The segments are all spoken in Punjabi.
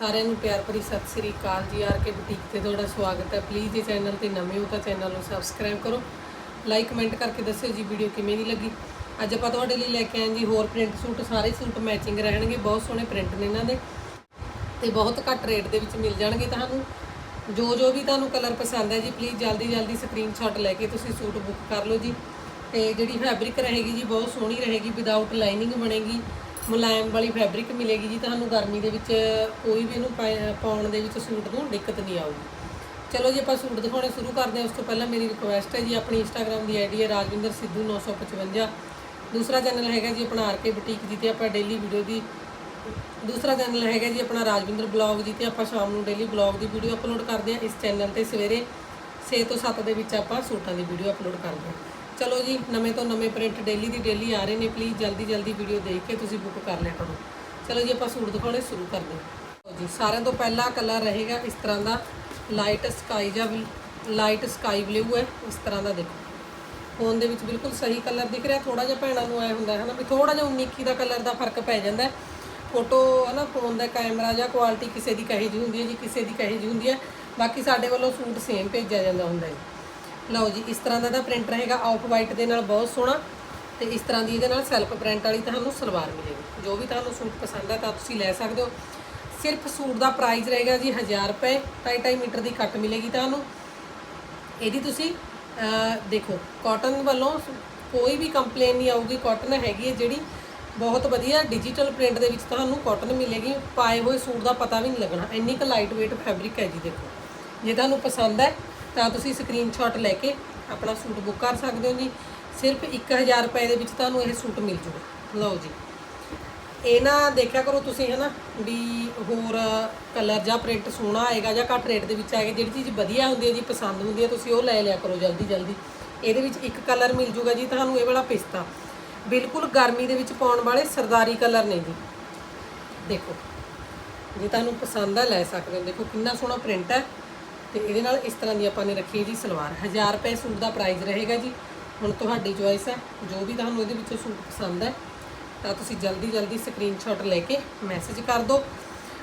ਸਾਰਿਆਂ ਨੂੰ ਪਿਆਰ ਭਰੀ ਸਤਿ ਸ੍ਰੀ ਅਕਾਲ ਜੀ, ਆਰ ਕੇ ਬੁਟੀਕ ਤੇ ਤੁਹਾਡਾ ਸਵਾਗਤ ਹੈ। ਪਲੀਜ਼ ਇਹ ਚੈਨਲ ਤੇ ਨਵੇਂ ਹੋ ਤਾਂ ਚੈਨਲ ਨੂੰ ਸਬਸਕ੍ਰਾਈਬ ਕਰੋ। ਲਾਈਕ ਕਮੈਂਟ ਕਰਕੇ ਦੱਸਿਓ ਜੀ ਵੀਡੀਓ ਕਿਵੇਂ ਦੀ ਲੱਗੀ। ਅੱਜ ਆਪਾਂ ਤੁਹਾਡੇ ਲਈ ਲੈ ਕੇ ਆਏ ਜੀ ਹੋਰ ਪ੍ਰਿੰਟ ਸੂਟ ਸਾਰੇ ਸੂਟ ਮੈਚਿੰਗ ਰਹਿਣਗੇ, ਬਹੁਤ ਸੋਹਣੇ ਪ੍ਰਿੰਟ ਨੇ ਇਹਨਾਂ ਦੇ। ਤੇ ਬਹੁਤ ਘੱਟ ਰੇਟ ਦੇ ਵਿੱਚ ਮਿਲ ਜਾਣਗੇ ਤੁਹਾਨੂੰ। ਜੋ ਜੋ ਵੀ ਤੁਹਾਨੂੰ ਕਲਰ ਪਸੰਦ ਹੈ ਜੀ ਪਲੀਜ਼ ਜਲਦੀ ਜਲਦੀ ਸਕਰੀਨਸ਼ਾਟ ਲੈ ਕੇ ਤੁਸੀਂ ਸੂਟ ਬੁੱਕ ਕਰ ਲਓ ਜੀ। ਤੇ ਜਿਹੜੀ ਫੈਬਰਿਕ ਰਹੇਗੀ ਜੀ, ਬਹੁਤ ਸੋਹਣੀ ਰਹੇਗੀ ਵਿਦਆਊਟ ਲਾਈਨਿੰਗ ਬਣੇਗੀ। ਮੁਲਾਇਮ ਵਾਲੀ ਫੈਬਰਿਕ ਮਿਲੇਗੀ ਜੀ ਤੁਹਾਨੂੰ ਗਰਮੀ ਦੇ ਵਿੱਚ, ਕੋਈ ਵੀ ਇਹਨੂੰ ਪਾਏ- ਪਾਉਣ ਦੇ ਵਿੱਚ ਸੂਟ ਨੂੰ ਦਿੱਕਤ ਨਹੀਂ ਆਊਗੀ। ਚਲੋ ਜੀ ਆਪਾਂ ਸੂਟ ਦਿਖਾਉਣੇ ਸ਼ੁਰੂ ਕਰਦੇ ਹਾਂ, ਉਸ ਤੋਂ ਪਹਿਲਾਂ ਮੇਰੀ ਰਿਕੁਐਸਟ ਹੈ ਜੀ, ਆਪਣੀ ਇੰਸਟਾਗ੍ਰam ਦੀ ਆਈਡੀ ਹੈ ਰਾਜਵਿੰਦਰ ਸਿੱਧੂ 955 ਦੂਸਰਾ ਚੈਨਲ ਹੈਗਾ ਜੀ ਆਪਣਾ ਆਰਕੇ ਬੁਟੀਕ ਜਿੱਤੇ ਆਪਾਂ ਡੇਲੀ ਵੀਡੀਓ ਦੀ ਦੂਸਰਾ ਚੈਨਲ ਹੈਗਾ ਜੀ ਆਪਣਾ ਰਾਜਵਿੰਦਰ ਬਲੌਗ ਜਿੱਤੇ ਆਪਾਂ ਸ਼ਾਮ ਨੂੰ ਡੇਲੀ ਬਲੌਗ ਦੀ ਵੀਡੀਓ ਅਪਲੋਡ ਕਰਦੇ ਹਾਂ। ਇਸ ਚੈਨਲ ਤੇ ਸਵੇਰੇ 6 ਤੋਂ 7 ਦੇ ਵਿੱਚ ਆਪਾਂ ਸੂਟਾਂ ਦੀ ਵੀਡੀਓ ਅਪਲੋਡ ਕਰਦੇ ਹਾਂ। ਚਲੋ ਜੀ, ਨਵੇਂ ਤੋਂ ਨਵੇਂ ਪ੍ਰਿੰਟ ਡੇਲੀ ਦੀ ਡੇਲੀ ਆ ਰਹੇ ਨੇ ਪਲੀਜ਼ ਜਲਦੀ ਜਲਦੀ ਵੀਡੀਓ ਦੇਖ ਕੇ ਤੁਸੀਂ ਬੁੱਕ ਕਰ ਲਿਆ ਕਰੋ। ਚਲੋ ਜੀ, ਆਪਾਂ ਸੂਟ ਦਿਖਾਉਣੇ ਸ਼ੁਰੂ ਕਰਦੇ ਹਾਂ। ਜੀ, ਸਾਰਿਆਂ ਤੋਂ ਪਹਿਲਾ ਕਲਰ ਰਹੇਗਾ ਇਸ ਤਰ੍ਹਾਂ ਦਾ ਲਾਈਟ ਸਕਾਈ ਜਾਂ ਲਾਈਟ ਸਕਾਈ ਬਲੂ ਹੈ, ਇਸ ਤਰ੍ਹਾਂ ਦਾ ਦੇਖੋ। ਫੋਨ ਦੇ ਵਿੱਚ ਬਿਲਕੁਲ ਸਹੀ ਕਲਰ ਦਿਖ ਰਿਹਾ ਥੋੜਾ ਜਿਹਾ ਭੈਣਾਂ ਨੂੰ ਆਇਆ ਹੁੰਦਾ ਹੈ ਨਾ ਵੀ ਥੋੜਾ ਜਿਹਾ 19 ਦਾ ਕਲਰ ਦਾ ਫ਼ਰਕ ਪੈ ਜਾਂਦਾ ਹੈ। ਫੋਟੋ ਹੈ ਨਾ ਫੋਨ ਦਾ ਕੈਮਰਾ ਜਾਂ ਕੁਆਲਿਟੀ ਕਿਸੇ ਦੀ ਕਹੇ ਜੀ ਹੁੰਦੀ ਹੈ ਜੀ, ਕਿਸੇ ਦੀ ਕਹੇ ਜੀ ਹੁੰਦੀ ਹੈ। ਬਾਕੀ ਸਾਡੇ ਵੱਲੋਂ ਸੂਟ ਸੇਮ ਭੇਜਿਆ ਜਾਂਦਾ ਹੁੰਦਾ ਹੈ। ਲਓ ਜੀ, ਇਸ ਤਰ੍ਹਾਂ ਦਾ ਇਹਦਾ ਪ੍ਰਿੰਟ ਰਹੇਗਾ ਆਫ ਵਾਈਟ ਦੇ ਨਾਲ ਬਹੁਤ ਸੋਹਣਾ ਤੇ ਇਸ ਤਰ੍ਹਾਂ ਦੀ ਇਹਦੇ ਨਾਲ ਸੈਲਫ ਪ੍ਰਿੰਟ ਵਾਲੀ ਤੁਹਾਨੂੰ ਸਲਵਾਰ ਮਿਲੇਗੀ। ਜੋ ਵੀ ਤੁਹਾਨੂੰ ਸੂਟ ਪਸੰਦ ਹੈ ਤਾਂ ਤੁਸੀਂ ਲੈ ਸਕਦੇ ਹੋ। ਸਿਰਫ ਸੂਟ ਦਾ ਪ੍ਰਾਈਸ ਰਹੇਗਾ ਜੀ 1000 ਰੁਪਏ 2.5 ਮੀਟਰ ਦੀ ਕੱਟ ਮਿਲੇਗੀ ਤੁਹਾਨੂੰ। ਇਹਦੀ ਤੁਸੀਂ ਦੇਖੋ ਕਾਟਨ ਵੱਲੋਂ ਕੋਈ ਵੀ ਕੰਪਲੇਨ ਨਹੀਂ ਆਊਗੀ ਕਾਟਨ ਹੈਗੀ ਹੈ ਜਿਹੜੀ ਬਹੁਤ ਵਧੀਆ ਡਿਜੀਟਲ ਪ੍ਰਿੰਟ ਦੇ ਵਿੱਚ ਤੁਹਾਨੂੰ ਕਾਟਨ ਮਿਲੇਗੀ। ਪਾਏ ਹੋਏ ਸੂਟ ਦਾ ਪਤਾ ਵੀ ਨਹੀਂ ਲੱਗਣਾ। ਇੰਨੀ ਕੁ ਲਾਈਟ weight ਫੈਬਰਿਕ ਹੈ ਜੀ, ਦੇਖੋ। ਜੇ ਤੁਹਾਨੂੰ ਪਸੰਦ ਹੈ ਤਾਂ ਤੁਸੀਂ ਸਕਰੀਨਸ਼ਾਟ ਲੈ ਕੇ ਆਪਣਾ ਸੂਟ ਬੁੱਕ ਕਰ ਸਕਦੇ ਹੋ ਜੀ। ਸਿਰਫ 1000 ਰੁਪਏ ਦੇ ਵਿੱਚ ਤੁਹਾਨੂੰ ਇਹ ਸੂਟ ਮਿਲ ਜੂਗਾ। ਲਓ ਜੀ। ਇਹ ਨਾ ਦੇਖਿਆ ਕਰੋ ਤੁਸੀਂ ਹਨਾ ਵੀ ਹੋਰ ਕਲਰ ਜਾਂ ਪ੍ਰਿੰਟ ਸੋਹਣਾ ਆਏਗਾ ਜਾਂ ਘੱਟ ਰੇਟ ਦੇ ਵਿੱਚ ਆਏਗਾ। ਜਿਹੜੀ ਚੀਜ਼ ਵਧੀਆ ਹੁੰਦੀ ਹੈ ਜੀ, ਪਸੰਦ ਹੁੰਦੀ ਹੈ, ਤੁਸੀਂ ਉਹ ਲੈ ਲਿਆ ਕਰੋ ਜਲਦੀ ਜਲਦੀ। ਇਹਦੇ ਵਿੱਚ ਇੱਕ ਕਲਰ ਮਿਲ ਜੂਗਾ ਜੀ, ਤੁਹਾਨੂੰ ਇਹ ਵਾਲਾ ਪਿਸਤਾ। ਬਿਲਕੁਲ ਗਰਮੀ ਦੇ ਵਿੱਚ ਪਾਉਣ ਵਾਲੇ ਸਰਦਾਰੀ ਕਲਰ ਨੇ ਜੀ। ਦੇਖੋ, ਜੇ ਤੁਹਾਨੂੰ ਪਸੰਦ ਆ, ਲੈ ਸਕਦੇ ਹੋ। ਦੇਖੋ, ਕਿੰਨਾ ਸੋਹਣਾ ਪ੍ਰਿੰਟ ਹੈ। ਤੇ ਇਹਦੇ ਨਾਲ ਇਸ ਤਰ੍ਹਾਂ ਦੀ ਆਪਾਂ ਨੇ ਰੱਖੀ ਹੈ ਜੀ ਸਲਵਾਰ। 1000 ਰੁਪਏ ਸੂਟ ਦਾ ਪ੍ਰਾਈਸ ਰਹੇਗਾ ਜੀ। ਹੁਣ ਤੁਹਾਡੀ ਚੋਇਸ ਹੈ। ਜੋ ਵੀ ਤੁਹਾਨੂੰ ਇਹਦੇ ਵਿੱਚੋਂ ਸੂਟ ਪਸੰਦ ਹੈ, ਤਾਂ ਤੁਸੀਂ ਜਲਦੀ ਜਲਦੀ ਸਕਰੀਨਸ਼ਾਟ ਲੈ ਕੇ ਮੈਸੇਜ ਕਰ ਦਿਓ।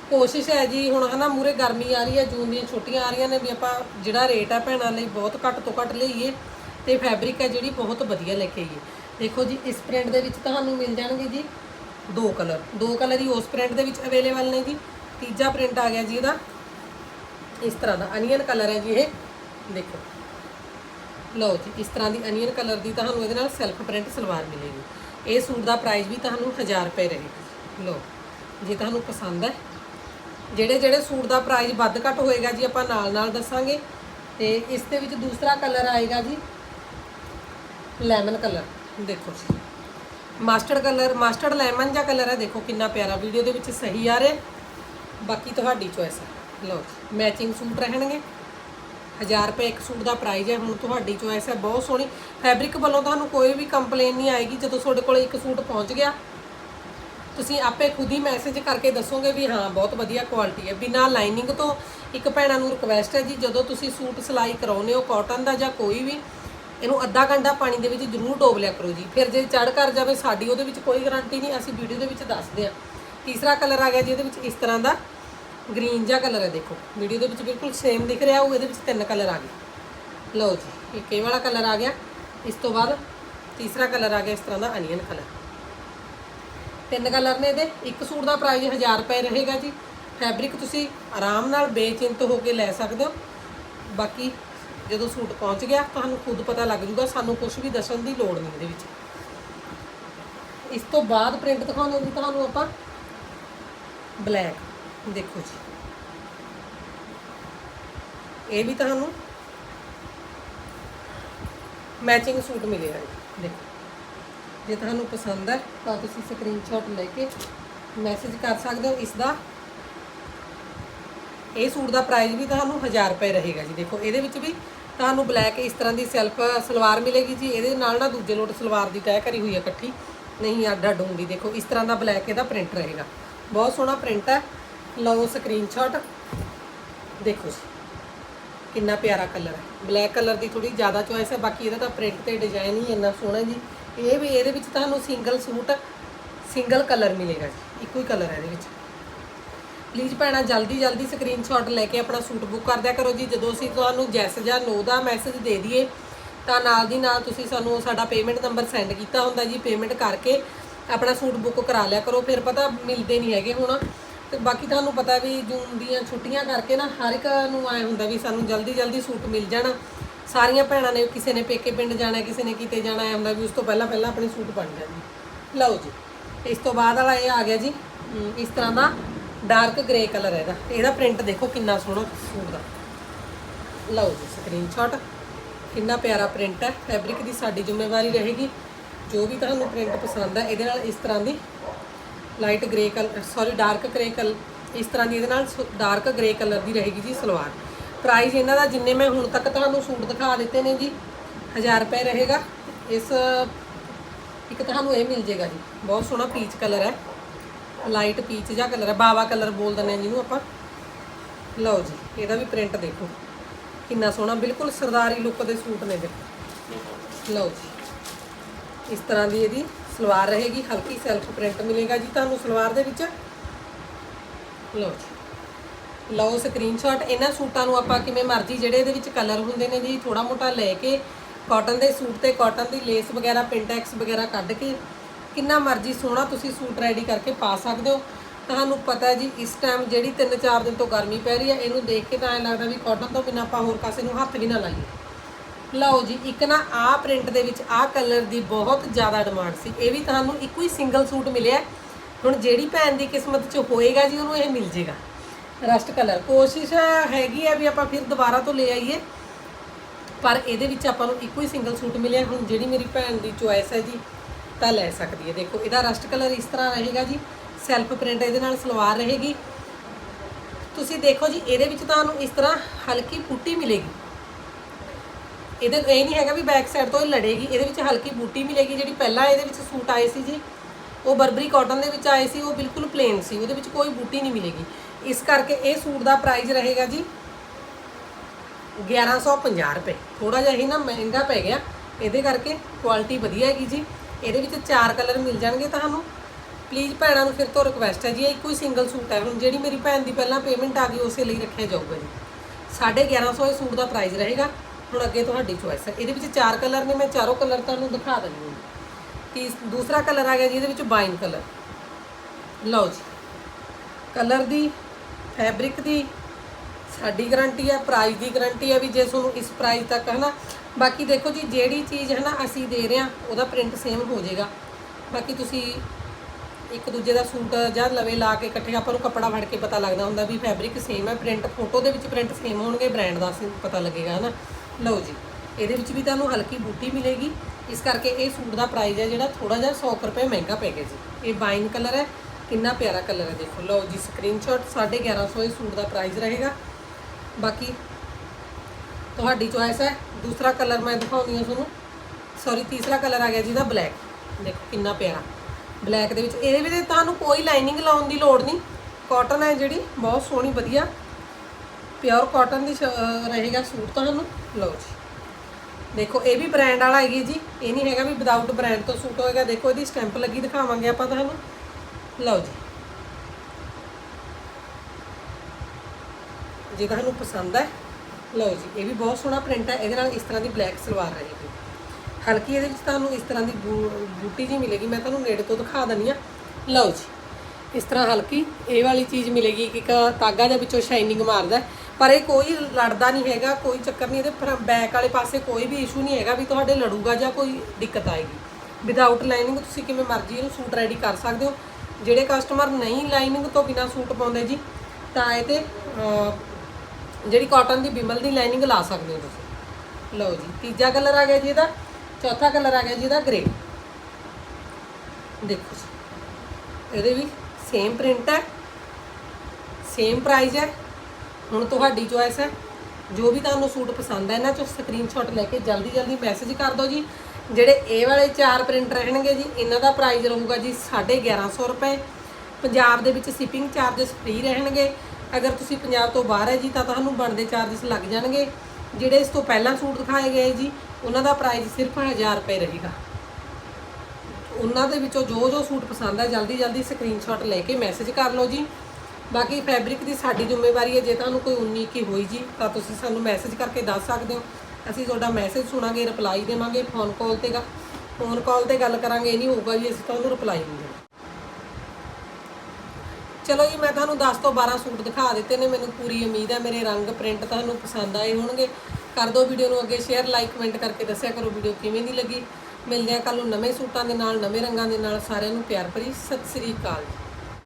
ਕੋਸ਼ਿਸ਼ ਹੈ ਜੀ, ਹੁਣ ਹਨਾ ਮੂਰੇ ਗਰਮੀ ਆ ਰਹੀ ਹੈ, ਜੂਨ ਦੀਆਂ ਛੁੱਟੀਆਂ ਆ ਰਹੀਆਂ ਨੇ ਵੀ ਆਪਾਂ ਜਿਹੜਾ ਰੇਟ ਆ ਭੈਣਾਂ ਲਈ ਬਹੁਤ ਘੱਟ ਤੋਂ ਘੱਟ ਲਈਏ ਤੇ ਫੈਬਰਿਕ ਹੈ ਜਿਹੜੀ ਬਹੁਤ ਵਧੀਆ ਲੈ ਕੇ ਆਈਏ। ਦੇਖੋ ਜੀ, ਇਸ ਪ੍ਰਿੰਟ ਦੇ ਵਿੱਚ ਤੁਹਾਨੂੰ ਮਿਲ ਜਾਣਗੇ ਜੀ ਦੋ ਕਲਰ ਦੋ ਕਲਰ ਹੀ ਉਸ ਪ੍ਰਿੰਟ ਦੇ ਵਿੱਚ ਅਵੇਲੇਬਲ ਨੇ ਜੀ। ਤੀਜਾ ਪ੍ਰਿੰਟ ਆ ਗਿਆ ਜੀ ਇਹਦਾ। ਇਸ ਤਰ੍ਹਾਂ ਦਾ ਅਨੀਅਨ ਕਲਰ ਹੈ ਜੀ ਇਹ। ਦੇਖੋ। ਲਓ ਜੀ, ਇਸ ਤਰ੍ਹਾਂ ਦੀ ਅਨੀਅਨ ਕਲਰ ਦੀ ਤੁਹਾਨੂੰ ਇਹਦੇ ਨਾਲ ਸੈਲਫ ਪ੍ਰਿੰਟ ਸਲਵਾਰ ਮਿਲੇਗੀ। ਇਹ ਸੂਟ ਦਾ ਪ੍ਰਾਈਸ ਵੀ ਤੁਹਾਨੂੰ 1000 ਰੁਪਏ ਰਹੇਗਾ। ਲਓ, ਜੇ ਤੁਹਾਨੂੰ ਪਸੰਦ ਹੈ। ਜਿਹੜੇ ਜਿਹੜੇ ਸੂਟ ਦਾ ਪ੍ਰਾਈਸ ਵੱਧ ਘੱਟ ਹੋਏਗਾ ਜੀ, ਆਪਾਂ ਨਾਲ ਨਾਲ ਦੱਸਾਂਗੇ। ਤੇ ਇਸ ਦੇ ਵਿੱਚ ਦੂਸਰਾ ਕਲਰ ਆਏਗਾ ਜੀ ਲੈਮਨ ਕਲਰ। ਦੇਖੋ ਜੀ। ਮਾਸਟਰਡ ਕਲਰ ਮਾਸਟਰਡ ਲੈਮਨ ਜਾਂ ਕਲਰ ਹੈ। ਦੇਖੋ ਕਿੰਨਾ ਪਿਆਰਾ। ਵੀਡੀਓ ਦੇ ਵਿੱਚ ਸਹੀ ਆ ਰਿਹਾ। ਬਾਕੀ ਤੁਹਾਡੀ ਚੋਇਸ ਹੈ। ਲਓ ਮੈਚਿੰਗ ਸੂਟ ਰਹਿਣਗੇ। 1000 ਰੁਪਏ ਇੱਕ ਸੂਟ ਦਾ ਪ੍ਰਾਈਸ ਹੈ, ਹੁਣ ਤੁਹਾਡੀ ਚੋਇਸ ਹੈ, ਬਹੁਤ ਸੋਹਣੀ। ਫੈਬਰਿਕ ਵੱਲੋਂ ਤੁਹਾਨੂੰ ਕੋਈ ਵੀ ਕੰਪਲੇਨ ਨਹੀਂ ਆਏਗੀ, ਜਦੋਂ ਤੁਹਾਡੇ ਕੋਲ ਇੱਕ ਸੂਟ ਪਹੁੰਚ ਗਿਆ। ਤੁਸੀਂ ਆਪੇ ਖੁਦ ਹੀ ਮੈਸੇਜ ਕਰਕੇ ਦੱਸੋਗੇ ਵੀ ਹਾਂ, ਬਹੁਤ ਵਧੀਆ ਕੁਆਲਿਟੀ ਹੈ। ਬਿਨਾ ਲਾਈਨਿੰਗ ਤੋਂ ਇੱਕ ਭੈਣਾਂ ਨੂੰ ਰਿਕਵੈਸਟ ਹੈ ਜੀ, ਜਦੋਂ ਤੁਸੀਂ ਸੂਟ ਸਿਲਾਈ ਕਰਾਉਨੇ ਹੋ ਕਾਟਨ ਦਾ ਜਾਂ ਕੋਈ ਵੀ, ਇਹਨੂੰ ਅੱਧਾ ਘੰਟਾ ਪਾਣੀ ਦੇ ਵਿੱਚ ਜ਼ਰੂਰ ਡੋਬ ਲਿਆ ਕਰੋ ਜੀ। ਫਿਰ ਜੇ ਚੜ ਕਰ ਜਾਵੇ, ਸਾਡੀ ਉਹਦੇ ਵਿੱਚ ਕੋਈ ਗਾਰੰਟੀ ਨਹੀਂ, ਅਸੀਂ ਵੀਡੀਓ ਦੇ ਵਿੱਚ ਦੱਸਦੇ ਹਾਂ। ਤੀਸਰਾ ਕਲਰ ਆ ਗਿਆ ਜੀ, ਇਹਦੇ ਵਿੱਚ ਇਸ ਤਰ੍ਹਾਂ ਦਾ ਗ੍ਰੀਨ ਜਿਹਾ ਕਲਰ ਹੈ, ਦੇਖੋ। ਵੀਡੀਓ ਦੇ ਵਿੱਚ ਬਿਲਕੁਲ ਸੇਮ ਦਿਖ ਰਿਹਾ ਉਹ ਇਹਦੇ ਵਿੱਚ ਤਿੰਨ ਕਲਰ ਆ ਗਏ। ਲਓ ਜੀ, ਇੱਕ ਇਹ ਵਾਲਾ ਕਲਰ ਆ ਗਿਆ। ਇਸ ਤੋਂ ਬਾਅਦ ਤੀਸਰਾ ਕਲਰ ਆ ਗਿਆ, ਇਸ ਤਰ੍ਹਾਂ ਦਾ ਅਨੀਅਨ ਕਲਰ। ਤਿੰਨ ਕਲਰ ਨੇ ਇਹਦੇ। ਇੱਕ ਸੂਟ ਦਾ ਪ੍ਰਾਈਸ 1000 ਰੁਪਏ ਰਹੇਗਾ ਜੀ। ਫੈਬਰਿਕ ਤੁਸੀਂ ਆਰਾਮ ਨਾਲ ਬੇਚਿੰਤ ਹੋ ਕੇ ਲੈ ਸਕਦੇ ਹੋ। ਬਾਕੀ ਜਦੋਂ ਸੂਟ ਪਹੁੰਚ ਗਿਆ, ਤੁਹਾਨੂੰ ਖੁਦ ਪਤਾ ਲੱਗ ਜੂਗਾ, ਸਾਨੂੰ ਕੁਝ ਵੀ ਦੱਸਣ ਦੀ ਲੋੜ ਨਹੀਂ ਇਹਦੇ ਵਿੱਚ। ਇਸ ਤੋਂ ਬਾਅਦ ਪ੍ਰਿੰਟ ਦਿਖਾਉਂਦੇ ਜੀ, ਤੁਹਾਨੂੰ ਆਪਾਂ ਬਲੈਕ ਦੇਖੋ ਜੀ। ਇਹ ਵੀ ਤੁਹਾਨੂੰ ਮੈਚਿੰਗ ਸੂਟ ਮਿਲੇਗਾ ਜੀ। ਦੇਖੋ। ਜੇ ਤੁਹਾਨੂੰ ਪਸੰਦ ਹੈ, ਤਾਂ ਤੁਸੀਂ ਸਕਰੀਨਸ਼ਾਟ ਲੈ ਕੇ ਮੈਸੇਜ ਕਰ ਸਕਦੇ ਹੋ। ਇਸ ਦਾ ਇਹ ਸੂਟ ਦਾ ਪ੍ਰਾਈਸ ਵੀ ਤੁਹਾਨੂੰ 1000 ਰੁਪਏ ਰਹੇਗਾ ਜੀ। ਦੇਖੋ, ਇਹਦੇ ਵਿੱਚ ਵੀ ਤੁਹਾਨੂੰ ਬਲੈਕ ਇਸ ਤਰ੍ਹਾਂ ਦੀ ਸੈਲਫ ਸਲਵਾਰ ਮਿਲੇਗੀ ਜੀ। ਇਹਦੇ ਨਾਲ ਨਾ ਦੂਜੇ ਲੋਟ ਸਲਵਾਰ ਦੀ ਤੈਅ ਕਰੀ ਹੋਈ ਹੈ ਇਕੱਠੀ। ਨਹੀਂ ਅੱਡ ਅੱਡ ਹੁੰਦੀ। ਦੇਖੋ, ਇਸ ਤਰ੍ਹਾਂ ਦਾ ਬਲੈਕ ਇਹਦਾ ਪ੍ਰਿੰਟ ਰਹੇਗਾ। ਬਹੁਤ ਸੋਹਣਾ ਪ੍ਰਿੰਟ ਹੈ। ਲਓ ਸਕਰੀਨਸ਼ਾਟ ਦੇਖੋ ਜੀ, ਕਿੰਨਾ ਪਿਆਰਾ ਕਲਰ ਹੈ। ਬਲੈਕ ਕਲਰ ਦੀ ਥੋੜੀ ਜ਼ਿਆਦਾ ਚੋਇਸ ਹੈ, ਬਾਕੀ ਇਹਦਾ ਤਾਂ ਪ੍ਰਿੰਟ ਤੇ ਡਿਜ਼ਾਈਨ ਹੀ ਇੰਨਾ ਸੋਹਣਾ ਜੀ। ਇਹ ਵੀ, ਇਹਦੇ ਵਿੱਚ ਤੁਹਾਨੂੰ ਸਿੰਗਲ ਸੂਟ ਸਿੰਗਲ ਕਲਰ ਮਿਲੇਗਾ ਜੀ। ਇੱਕੋ ਹੀ ਕਲਰ ਹੈ ਇਹਦੇ ਵਿੱਚ। ਪਲੀਜ਼ ਭੈਣਾ, ਜਲਦੀ ਜਲਦੀ ਸਕਰੀਨਸ਼ਾਟ ਲੈ ਕੇ ਆਪਣਾ ਸੂਟ ਬੁੱਕ ਕਰ ਦਿਆ ਕਰੋ ਜੀ। ਜਦੋਂ ਅਸੀਂ ਤੁਹਾਨੂੰ ਜੈਸ ਜਾਂ ਨੋ ਦਾ ਮੈਸੇਜ ਦੇ ਦਈਏ, ਤਾਂ ਨਾਲ ਦੀ ਨਾਲ ਤੁਸੀਂ ਸਾਨੂੰ ਸਾਡਾ ਪੇਮੈਂਟ ਨੰਬਰ ਸੈਂਡ ਕੀਤਾ ਹੁੰਦਾ ਜੀ। ਪੇਮੈਂਟ ਕਰਕੇ ਆਪਣਾ ਸੂਟ ਬੁੱਕ ਕਰਾ ਲਿਆ ਕਰੋ। ਫਿਰ ਪਤਾ ਮਿਲਦੇ ਨਹੀਂ ਹੈਗੇ ਹੁਣ। ਤੇ ਬਾਕੀ ਤੁਹਾਨੂੰ ਪਤਾ ਵੀ ਜੂਨ ਦੀਆਂ ਛੁੱਟੀਆਂ ਕਰਕੇ ਨਾ ਹਰ ਇੱਕ ਨੂੰ ਆਏ ਹੁੰਦਾ ਵੀ ਸਾਨੂੰ ਜਲਦੀ ਜਲਦੀ ਸੂਟ ਮਿਲ ਜਾਣਾ। ਸਾਰੀਆਂ ਭੈਣਾਂ ਨੇ ਕਿਸੇ ਨੇ ਪੇਕੇ ਪਿੰਡ ਜਾਣਾ, ਕਿਸੇ ਨੇ ਕਿਤੇ ਜਾਣਾ, ਐ ਹੁੰਦਾ ਵੀ ਉਸ ਤੋਂ ਪਹਿਲਾਂ ਪਹਿਲਾਂ ਆਪਣੇ ਸੂਟ ਬਣ ਜਾਣ। ਲਓ ਜੀ, ਇਸ ਤੋਂ ਬਾਅਦ ਵਾਲਾ ਇਹ ਆ ਗਿਆ ਜੀ ਇਸ ਤਰ੍ਹਾਂ ਦਾ ਡਾਰਕ ਗ੍ਰੇ ਕਲਰ ਹੈ ਇਹਦਾ। ਇਹਦਾ ਪ੍ਰਿੰਟ ਦੇਖੋ ਕਿੰਨਾ ਸੋਹਣਾ ਸੂਟ ਦਾ ਲਓ ਜੀ ਸਕਰੀਨਸ਼ਾਟ ਕਿੰਨਾ ਪਿਆਰਾ ਪ੍ਰਿੰਟ ਹੈ। ਫੈਬਰਿਕ ਦੀ ਸਾਡੀ ਜ਼ਿੰਮੇਵਾਰੀ ਰਹੇਗੀ। ਜੋ ਵੀ ਤੁਹਾਨੂੰ ਪ੍ਰਿੰਟ ਪਸੰਦ ਹੈ ਇਹਦੇ ਨਾਲ ਇਸ ਤਰ੍ਹਾਂ ਦੀ light grey colour sorry dark grey colour ਇਸ ਤਰ੍ਹਾਂ ਦੀ ਇਹਦੇ ਨਾਲ ਡਾਰਕ ਗ੍ਰੇ ਕਲਰ ਦੀ ਰਹੇਗੀ ਜੀ ਸਲਵਾਰ। ਪ੍ਰਾਈਸ ਇਹਨਾਂ ਦਾ ਜਿੰਨੇ ਮੈਂ ਹੁਣ ਤੱਕ ਤੁਹਾਨੂੰ ਸੂਟ ਦਿਖਾ ਦਿੱਤੇ ਨੇ ਜੀ 1000 ਰੁਪਏ ਰਹੇਗਾ। ਇਸ, ਇੱਕ ਤੁਹਾਨੂੰ ਇਹ ਮਿਲ ਜੇਗਾ ਜੀ, ਬਹੁਤ ਸੋਹਣਾ ਪੀਚ ਕਲਰ ਹੈ। ਲਾਈਟ ਪੀਚ ਜਿਹਾ ਕਲਰ ਹੈ, ਬਾਵਾ ਕਲਰ ਬੋਲ ਦਿੰਦੇ ਆ ਜਿਹਨੂੰ ਆਪਾਂ। ਲਓ ਜੀ, ਇਹਦਾ ਵੀ ਪ੍ਰਿੰਟ ਦੇਖੋ। ਕਿੰਨਾ ਸੋਹਣਾ, ਬਿਲਕੁਲ ਸਰਦਾਰੀ ਲੁੱਕ ਦੇ ਸੂਟ ਨੇ ਦੇਖੋ ਲਓ ਜੀ, ਇਸ ਤਰ੍ਹਾਂ ਦੀ ਇਹਦੀ ਸਲਵਾਰ ਰਹੇਗੀ, ਹਲਕੀ ਸੈਲਫ ਪ੍ਰਿੰਟ ਮਿਲੇਗਾ ਜੀ ਤੁਹਾਨੂੰ ਸਲਵਾਰ ਦੇ ਵਿੱਚ। ਲਓ ਜੀ। ਲਓ ਸਕਰੀਨਸ਼ਾਟ ਇਹਨਾਂ ਸੂਟਾਂ ਨੂੰ ਆਪਾਂ ਕਿਵੇਂ ਮਰਜ਼ੀ, ਜਿਹੜੇ ਇਹਦੇ ਵਿੱਚ ਕਲਰ ਹੁੰਦੇ ਨੇ ਜੀ ਥੋੜਾ ਮੋਟਾ ਲੈ ਕੇ ਕਾਟਨ ਦੇ ਸੂਟ ਤੇ ਕਾਟਨ ਦੀ ਲੇਸ ਵਗੈਰਾ ਪਿੰਟੈਕਸ ਵਗੈਰਾ ਕੱਢ ਕੇ ਕਿੰਨਾ ਮਰਜ਼ੀ ਸੋਹਣਾ ਤੁਸੀਂ ਸੂਟ ਰੈਡੀ ਕਰਕੇ ਪਾ ਸਕਦੇ ਹੋ। ਤੁਹਾਨੂੰ ਪਤਾ ਜੀ, ਇਸ ਟਾਈਮ ਜਿਹੜੀ 3-4 ਦਿਨ ਤੋਂ ਗਰਮੀ ਪੈ ਰਹੀ ਹੈ, ਇਹਨੂੰ ਦੇਖ ਕੇ ਤਾਂ ਐਂ ਲੱਗਦਾ ਵੀ ਕਾਟਨ ਤੋਂ ਬਿਨਾਂ ਆਪਾਂ ਹੋਰ ਕਾਸੇ ਨੂੰ ਹੱਥ ਵੀ ਨਾ ਲਾਈਏ। ਲਓ ਜੀ, ਇੱਕ ਨਾ ਆਹ ਪ੍ਰਿੰਟ ਦੇ ਵਿੱਚ ਆਹ ਕਲਰ ਦੀ ਬਹੁਤ ਜ਼ਿਆਦਾ ਡਿਮਾਂਡ ਸੀ। ਇਹ ਵੀ ਤੁਹਾਨੂੰ ਇੱਕੋ ਹੀ ਸਿੰਗਲ ਸੂਟ ਮਿਲਿਆ। ਹੁਣ ਜਿਹੜੀ ਭੈਣ ਦੀ ਕਿਸਮਤ 'ਚ ਹੋਏਗਾ ਜੀ, ਉਹਨੂੰ ਇਹ ਮਿਲ ਜੇਗਾ। ਰਸਟ ਕਲਰ ਕੋਸ਼ਿਸ਼ ਹੈਗੀ ਆ ਵੀ ਆਪਾਂ ਫਿਰ ਦੁਬਾਰਾ ਤੋਂ ਲੈ ਆਈਏ। ਪਰ ਇਹਦੇ ਵਿੱਚ ਆਪਾਂ ਨੂੰ ਇੱਕੋ ਹੀ ਸਿੰਗਲ ਸੂਟ ਮਿਲਿਆ। ਹੁਣ ਜਿਹੜੀ ਮੇਰੀ ਭੈਣ ਦੀ ਚੁਆਇਸ ਹੈ ਜੀ, ਤਾਂ ਲੈ ਸਕਦੀ ਹੈ। ਦੇਖੋ, ਇਹਦਾ ਰਸਟ ਕਲਰ ਇਸ ਤਰ੍ਹਾਂ ਰਹੇਗਾ ਜੀ। ਸੈਲਫ ਪ੍ਰਿੰਟ ਇਹਦੇ ਨਾਲ ਸਲਵਾਰ ਰਹੇਗੀ। ਤੁਸੀਂ ਦੇਖੋ ਜੀ, ਇਹਦੇ ਵਿੱਚ ਤੁਹਾਨੂੰ ਇਸ ਤਰ੍ਹਾਂ ਹਲਕੀ ਬੂਟੀ ਮਿਲੇਗੀ। ਇਹਦੇ ਇਹ ਨਹੀਂ ਹੈਗਾ ਵੀ ਬੈਕ ਸਾਈਡ ਤੋਂ ਇਹ ਲੜੇਗੀ, ਇਹਦੇ ਵਿੱਚ ਹਲਕੀ ਬੂਟੀ ਮਿਲੇਗੀ, ਜਿਹੜੀ ਪਹਿਲਾਂ ਇਹਦੇ ਵਿੱਚ ਸੂਟ ਆਏ ਸੀ ਜੀ, ਉਹ ਬਰਬਰੀ ਕਾਟਨ ਦੇ ਵਿੱਚ ਆਏ ਸੀ, ਉਹ ਬਿਲਕੁਲ ਪਲੇਨ ਸੀ, ਉਹਦੇ ਵਿੱਚ ਕੋਈ ਬੂਟੀ ਨਹੀਂ ਮਿਲੇਗੀ। ਇਸ ਕਰਕੇ ਇਹ ਸੂਟ ਦਾ ਪ੍ਰਾਈਸ ਰਹੇਗਾ ਜੀ 1150 ਰੁਪਏ। ਥੋੜਾ ਜਿਹਾ ਹੀ ਨਾ ਮਹਿੰਗਾ ਪੈ ਗਿਆ, ਇਹਦੇ ਕਰਕੇ ਕੁਆਲਿਟੀ ਵਧੀਆ ਹੈਗੀ ਜੀ। ਇਹਦੇ ਵਿੱਚ ਚਾਰ ਕਲਰ ਮਿਲ ਜਾਣਗੇ ਤੁਹਾਨੂੰ। ਪਲੀਜ਼ ਭੈਣਾਂ ਨੂੰ ਫਿਰ ਤੋਂ ਰਿਕਵੈਸਟ ਹੈ ਜੀ, ਇਹ ਇੱਕੋ ਹੀ ਸਿੰਗਲ ਸੂਟ ਹੈ। ਹੁਣ ਜਿਹੜੀ ਮੇਰੀ ਭੈਣ ਦੀ ਪਹਿਲਾਂ ਪੇਮੈਂਟ ਆ ਗਈ, ਉਸੇ ਲਈ ਰੱਖਿਆ ਜਾਊਗਾ ਜੀ। 1150 ਇਹ ਸੂਟ ਦਾ ਪ੍ਰਾਈਸ ਰਹੇਗਾ। ਹੁਣ ਅੱਗੇ ਤੁਹਾਡੀ ਚੋਇਸ ਹੈ। ਇਹਦੇ ਵਿੱਚ ਚਾਰ ਕਲਰ ਨੇ, ਮੈਂ ਚਾਰੋਂ ਕਲਰ ਤੁਹਾਨੂੰ ਦਿਖਾ ਦਿੰਦੀ ਹਾਂ। ਤੀਸ ਦੂਸਰਾ ਕਲਰ ਆ ਗਿਆ ਜੀ, ਇਹਦੇ ਵਿੱਚ ਵਾਈਨ ਕਲਰ ਲਓ ਜੀ। ਕਲਰ ਦੀ ਫੈਬਰਿਕ ਦੀ ਸਾਡੀ ਗਾਰੰਟੀ ਹੈ ਪ੍ਰਾਈਸ ਦੀ ਗਾਰੰਟੀ ਹੈ ਵੀ ਜੇ ਤੁਹਾਨੂੰ ਇਸ ਪ੍ਰਾਈਸ ਤੱਕ ਹੈ ਨਾ ਬਾਕੀ ਦੇਖੋ ਜੀ, ਜਿਹੜੀ ਚੀਜ਼ ਹੈ ਨਾ ਅਸੀਂ ਦੇ ਰਹੇ ਹਾਂ, ਉਹਦਾ ਪ੍ਰਿੰਟ ਸੇਮ ਹੋ ਜਾਏਗਾ। ਬਾਕੀ ਤੁਸੀਂ ਇੱਕ ਦੂਜੇ ਦਾ ਸੂਟ ਜਾਂ ਲਵੇ ਲਾ ਕੇ ਇਕੱਠੇ, ਆਪਾਂ ਨੂੰ ਕੱਪੜਾ ਫੜ ਕੇ ਪਤਾ ਲੱਗਦਾ ਹੁੰਦਾ ਵੀ ਫੈਬਰਿਕ ਸੇਮ ਹੈ ਪ੍ਰਿੰਟ ਫੋਟੋ ਦੇ ਵਿੱਚ ਪ੍ਰਿੰਟ ਸੇਮ ਹੋਣਗੇ ਬ੍ਰਾਂਡ ਦਾ ਅਸੀਂ ਪਤਾ ਲੱਗੇਗਾ ਹੈ ਨਾ ਲਓ ਜੀ, ਇਹਦੇ ਵਿੱਚ ਵੀ ਤੁਹਾਨੂੰ ਹਲਕੀ ਬੂਟੀ ਮਿਲੇਗੀ। ਇਸ ਕਰਕੇ ਇਹ ਸੂਟ ਦਾ ਪ੍ਰਾਈਸ ਹੈ ਜਿਹੜਾ ਥੋੜਾ ਜਿਹਾ 100 ਕੁ ਰੁਪਏ ਮਹਿੰਗਾ ਪੈ ਗਿਆ ਜੀ। ਇਹ ਵਾਈਨ ਕਲਰ ਹੈ, ਕਿੰਨਾ ਪਿਆਰਾ ਕਲਰ ਹੈ ਦੇਖੋ। ਲਓ ਜੀ ਸਕਰੀਨਸ਼ਾਟ 1150 ਇਹ ਸੂਟ ਦਾ ਪ੍ਰਾਈਸ ਰਹੇਗਾ। ਬਾਕੀ ਤੁਹਾਡੀ ਚੋਇਸ ਹੈ। ਦੂਸਰਾ ਕਲਰ ਮੈਂ ਦਿਖਾਉਂਦੀ ਹਾਂ ਤੁਹਾਨੂੰ। ਸੌਰੀ ਤੀਸਰਾ ਕਲਰ ਆ ਗਿਆ ਜਿਹਦਾ ਬਲੈਕ ਦੇਖੋ ਕਿੰਨਾ ਪਿਆਰਾ। ਬਲੈਕ ਦੇ ਵਿੱਚ ਇਹਦੇ ਵਿੱਚ ਤੁਹਾਨੂੰ ਕੋਈ ਲਾਈਨਿੰਗ ਲਾਉਣ ਦੀ ਲੋੜ ਨਹੀਂ। ਕਾਟਨ ਹੈ ਜਿਹੜੀ, ਬਹੁਤ ਸੋਹਣੀ, ਵਧੀਆ। ਪਿਓਰ ਕਾਟਨ ਦੀ ਸ਼- ਰਹੇਗਾ ਸੂਟ ਤੁਹਾਨੂੰ ਲਓ ਜੀ। ਦੇਖੋ, ਇਹ ਵੀ ਬ੍ਰਾਂਡ ਵਾਲਾ ਹੈਗੀ ਜੀ। ਇਹ ਨਹੀਂ ਹੈਗਾ ਵੀ ਵਿਦਆਊਟ ਬ੍ਰਾਂਡ ਤੋਂ ਸੂਟ ਹੋਏਗਾ। ਦੇਖੋ, ਇਹਦੀ ਸਟੈਂਪ ਲੱਗੀ ਦਿਖਾਵਾਂਗੇ ਆਪਾਂ ਤੁਹਾਨੂੰ। ਲਓ ਜੀ। ਜੇ ਤੁਹਾਨੂੰ ਪਸੰਦ ਹੈ, ਲਓ ਜੀ। ਇਹ ਵੀ ਬਹੁਤ ਸੋਹਣਾ ਪ੍ਰਿੰਟ ਹੈ। ਇਹਦੇ ਨਾਲ ਇਸ ਤਰ੍ਹਾਂ ਦੀ ਬਲੈਕ ਸਲਵਾਰ ਰਹੇਗੀ। ਹਲਕੀ ਇਹਦੇ ਵਿੱਚ ਤੁਹਾਨੂੰ ਇਸ ਤਰ੍ਹਾਂ ਦੀ ਬੂ- ਬੂਟੀ ਜੀ ਮਿਲੇਗੀ। ਮੈਂ ਤੁਹਾਨੂੰ ਨੇੜੇ ਤੋਂ ਦਿਖਾ ਦਿੰਦੀ ਆ ਲਓ ਜੀ। ਇਸ ਤਰ੍ਹਾਂ ਹਲਕੀ ਇਹ ਵਾਲੀ ਚੀਜ਼ ਮਿਲੇਗੀ ਕਿ ਇੱਕ ਤਾਗਾ ਦੇ ਵਿੱਚੋਂ ਸ਼ਾਈਨਿੰਗ ਮਾਰਦਾ ਪਰ ਇਹ ਕੋਈ ਲੜਦਾ ਨਹੀਂ ਹੈਗਾ, ਕੋਈ ਚੱਕਰ ਨਹੀਂ ਇਹਦੇ ਬੈਕ ਵਾਲੇ ਪਾਸੇ ਕੋਈ ਵੀ ਇਸ਼ੂ ਨਹੀਂ ਹੈਗਾ ਵੀ ਤੁਹਾਡੇ ਲੜੂਗਾ ਜਾਂ ਕੋਈ ਦਿੱਕਤ ਆਏਗੀ। ਵਿਦਆਊਟ ਲਾਈਨਿੰਗ ਤੁਸੀਂ ਕਿਵੇਂ ਮਰਜ਼ੀ ਇਹਨੂੰ ਸੂਟ ਰੈਡੀ ਕਰ ਸਕਦੇ ਹੋ। ਜਿਹੜੇ ਕਸਟਮਰ ਨਹੀਂ ਲਾਈਨਿੰਗ ਤੋਂ ਬਿਨਾ ਸੂਟ ਪਾਉਂਦੇ ਜੀ, ਤਾਂ ਇਹ ਤੇ ਜਿਹੜੀ ਕਾਟਨ ਦੀ ਬਿਮਲ ਦੀ ਲਾਈਨਿੰਗ ਲਾ ਸਕਦੇ ਹੋ ਤੁਸੀਂ। ਲਓ ਜੀ, ਤੀਜਾ ਕਲਰ ਆ ਗਿਆ ਜੀ ਇਹਦਾ, ਚੌਥਾ ਕਲਰ ਆ ਗਿਆ ਜੀ ਇਹਦਾ ਗ੍ਰੇ ਦੇਖੋ ਜੀ, ਇਹਦੇ ਵੀ ਸੇਮ ਪ੍ਰਿੰਟ ਹੈ ਸੇਮ ਪ੍ਰਾਈਸ ਹੈ। ਹੁਣ ਤੁਹਾਡੀ ਚੋਇਸ ਹੈ। ਜੋ ਵੀ ਤੁਹਾਨੂੰ ਸੂਟ ਪਸੰਦ ਹੈ, ਇਹਨਾਂ ਚੋਂ ਸਕਰੀਨਸ਼ਾਟ ਲੈ ਕੇ ਜਲਦੀ ਜਲਦੀ ਮੈਸੇਜ ਕਰ ਦਿਓ ਜੀ। ਜਿਹੜੇ ਇਹ ਵਾਲੇ ਚਾਰ ਪ੍ਰਿੰਟ ਰਹਿਣਗੇ ਜੀ, ਇਹਨਾਂ ਦਾ ਪ੍ਰਾਈਜ਼ ਰਹੂਗਾ ਜੀ 1150 ਰੁਪਏ। ਪੰਜਾਬ ਦੇ ਵਿੱਚ ਸ਼ਿਪਿੰਗ ਚਾਰजेस ਫ੍ਰੀ ਰਹਿਣਗੇ। ਅਗਰ ਤੁਸੀਂ ਪੰਜਾਬ ਤੋਂ ਬਾਹਰ ਹੈ ਜੀ, ਤਾਂ ਤੁਹਾਨੂੰ ਬਣਦੇ ਚਾਰजेस ਲੱਗ ਜਾਣਗੇ। ਜਿਹੜੇ ਇਸ ਤੋਂ ਪਹਿਲਾਂ ਸੂਟ ਦਿਖਾਏ ਗਏ ਜੀ, ਉਹਨਾਂ ਦਾ ਪ੍ਰਾਈਜ਼ ਸਿਰਫ 1000 ਰੁਪਏ ਰਹੇਗਾ। ਉਹਨਾਂ ਦੇ ਵਿੱਚੋਂ ਜੋ ਜੋ ਸੂਟ ਪਸੰਦ ਹੈ, ਜਲਦੀ ਜਲਦੀ ਸਕਰੀਨਸ਼ਾਟ ਲੈ ਕੇ ਮੈਸੇਜ ਕਰ ਲਓ ਜੀ। ਬਾਕੀ ਫੈਬਰਿਕ ਦੀ ਸਾਡੀ ਜ਼ਿੰਮੇਵਾਰੀ ਹੈ, ਜੇ ਤੁਹਾਨੂੰ ਕੋਈ 19 ਕੀ ਹੋਈ ਜੀ, ਤਾਂ ਤੁਸੀਂ ਸਾਨੂੰ ਮੈਸੇਜ ਕਰਕੇ ਦੱਸ ਸਕਦੇ ਹੋ। ਅਸੀਂ ਤੁਹਾਡਾ ਮੈਸੇਜ ਸੁਣਾਂਗੇ ਰਿਪਲਾਈ ਦੇਵਾਂਗੇ ਫੋਨ ਕਾਲ ਤੇ ਗਾ ਫੋਨ ਕਾਲ ਤੇ ਗੱਲ ਕਰਾਂਗੇ, ਇਹ ਨਹੀਂ ਹੋਊਗਾ ਵੀ ਅਸੀਂ ਤੁਹਾਨੂੰ ਰਿਪਲਾਈ ਨਹੀਂ ਦੇਣਾ। ਚਲੋ ਜੀ, ਮੈਂ ਤੁਹਾਨੂੰ 10 ਤੋਂ 12 ਸੂਟ ਦਿਖਾ ਦਿੱਤੇ ਨੇ, ਮੈਨੂੰ ਪੂਰੀ ਉਮੀਦ ਹੈ, ਮੇਰੇ ਰੰਗ ਪ੍ਰਿੰਟ ਤੁਹਾਨੂੰ ਪਸੰਦ ਆਏ ਹੋਣਗੇ। ਕਰ ਦਿਓ ਵੀਡੀਓ ਨੂੰ ਅੱਗੇ ਸ਼ੇਅਰ ਲਾਈਕ ਕਮੈਂਟ ਕਰਕੇ ਦੱਸਿਆ ਕਰੋ ਵੀਡੀਓ ਕਿਵੇਂ ਦੀ ਲੱਗੀ। ਮਿਲਦੇ ਆ ਕੱਲ ਨੂੰ ਨਵੇਂ ਸੂਟਾਂ ਦੇ ਨਾਲ, ਨਵੇਂ ਰੰਗਾਂ ਦੇ ਨਾਲ, ਸਾਰਿਆਂ ਨੂੰ ਪਿਆਰ ਭਰੀ ਸਤਿ ਸ੍ਰੀ ਅਕਾਲ ਜੀ।